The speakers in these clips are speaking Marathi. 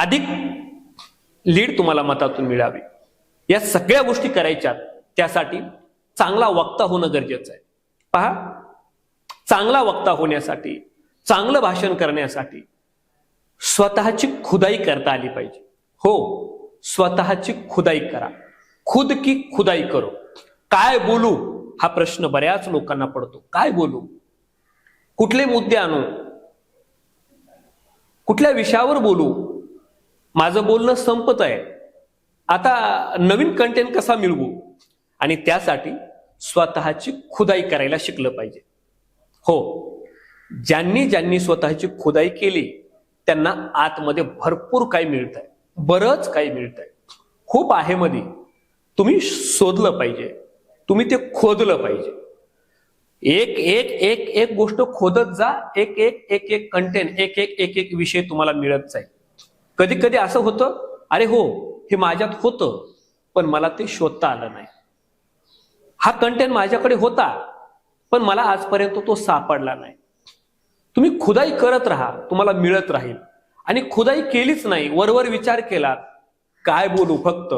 अधिक लीड तुम्हाला मतातून मिळावी. या सगळ्या गोष्टी करायच्या त्यासाठी चांगला वक्ता होणं गरजेचं आहे. पहा चांगला वक्ता होण्यासाठी चांगलं भाषण करण्यासाठी स्वतःची खुदाई करता आली पाहिजे. हो स्वतःची खुदाई करा. खुद की खुदाई करो. काय बोलू हा प्रश्न बऱ्याच लोकांना पडतो. काय बोलू? कुठले मुद्दे आणू? कुठल्या विषयावर बोलू? माझं बोलणं संपत आहे. आता नवीन कंटेंट कसा मिळवू? आणि त्यासाठी स्वतःची खुदाई करायला शिकलं पाहिजे. हो ज्यांनी ज्यांनी स्वतःची खुदाई केली त्यांना आतमध्ये भरपूर काही मिळत आहे बरंच काही मिळत आहे खूप आहे मध्ये तुम्ही शोधलं पाहिजे. तुम्ही ते खोदलं पाहिजे. एक एक एक एक गोष्ट खोदत जा. एक एक एक एक कंटेंट एक एक एक एक विषय तुम्हाला मिळत जाईल. कधी कधी असं होतं अरे हो हे माझ्यात होतं पण मला ते शोधता आलं नाही. हा कंटेंट माझ्याकडे होता पण मला आजपर्यंत तो सापडला नाही. तुम्ही खुदाई करत राहा तुम्हाला मिळत राहील. आणि खुदाई केलीच नाही वरवर विचार केलात काय बोलू फक्त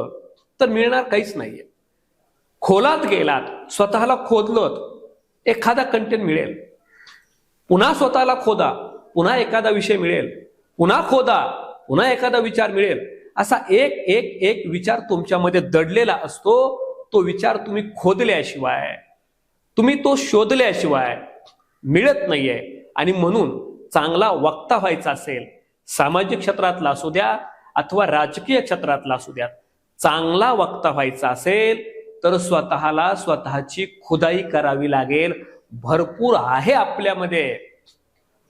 तर मिळणार काहीच नाहीये. खोलात गेलात स्वतःला खोदलत एखादा कंटेंट मिळेल. पुन्हा स्वतःला खोदा पुन्हा एखादा विषय मिळेल. पुन्हा खोदा पुन्हा एखादा विचार मिळेल. असा एक एक एक विचार तुमच्यामध्ये दडलेला असतो तो विचार तुम्ही खोदल्याशिवाय तुम्ही तो शोधल्याशिवाय मिळत नाहीये. आणि म्हणून चांगला वक्ता व्हायचा असेल सामाजिक क्षेत्रातला असू द्या अथवा राजकीय क्षेत्रातला असू द्या चांगला वक्ता व्हायचा असेल तर स्वतःला स्वतःची खुदाई करावी लागेल. भरपूर आहे आपल्यामध्ये.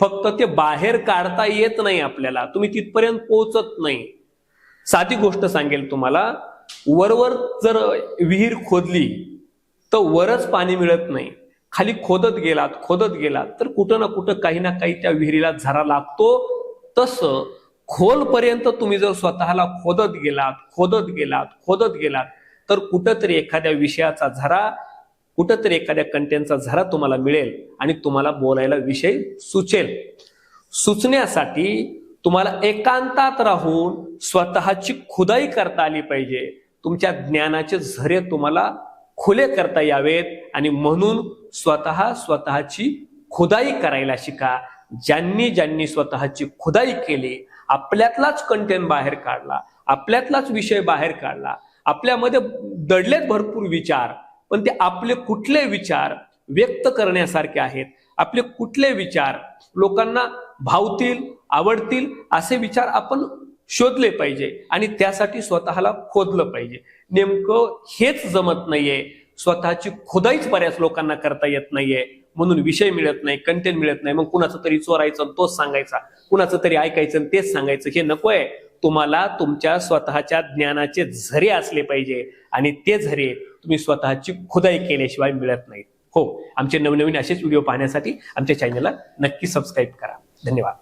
फक्त ते बाहेर काढता येत नाही आपल्याला. तुम्ही तिथपर्यंत पोहोचत नाही. साधी गोष्ट सांगेल तुम्हाला. वरवर जर विहीर खोदली तर वरच पाणी मिळत नाही. खाली खोदत गेलात खोदत गेलात तर कुठं ना कुठं काही ना काही त्या विहिरीला झरा लागतो. तसं खोलपर्यंत तुम्ही जर स्वतःला खोदत गेलात खोदत गेलात खोदत गेलात तर कुठंतरी एखाद्या विषयाचा झरा कुठंतरी एखाद्या कंटेंटचा झरा तुम्हाला मिळेल आणि तुम्हाला बोलायला विषय सुचेल. सुचण्यासाठी तुम्हाला एकांतात राहून स्वतःची खुदाई करता आली पाहिजे. तुमच्या ज्ञानाचे झरे तुम्हाला खुले करता यावेत आणि म्हणून स्वतः स्वतःची खुदाई करायला शिका. ज्यांनी ज्यांनी स्वतःची खुदाई केली आपल्यातलाच कंटेंट बाहेर काढला आपल्यातलाच विषय बाहेर काढला आपल्यामध्ये दडलेत भरपूर विचार पण ते आपले कुठले विचार व्यक्त करण्यासारखे आहेत? आपले कुठले विचार लोकांना भावतील आवडतील असे विचार आपण शोधले पाहिजे आणि त्यासाठी स्वतःला खोदलं पाहिजे. नेमकं हेच जमत नाहीये. स्वतःची खोदाईच बऱ्याच लोकांना करता येत नाहीये. म्हणून विषय मिळत नाही कंटेंट मिळत नाही. मग कुणाचं तरी चोरायचं आणि तोच सांगायचा. कुणाचं तरी ऐकायचं आणि तेच सांगायचं. हे नकोय. तुम्हाला तुमच्या स्वतःच्या ज्ञानाचे झरे असले पाहिजे आणि ते झरे तुम्ही स्वतःची खुदाई केल्याशिवाय मिळत नाही हो आमचे नवनवीन असेच व्हिडिओ पाहण्यासाठी आमच्या चॅनलला नक्की सबस्क्राईब करा. धन्यवाद.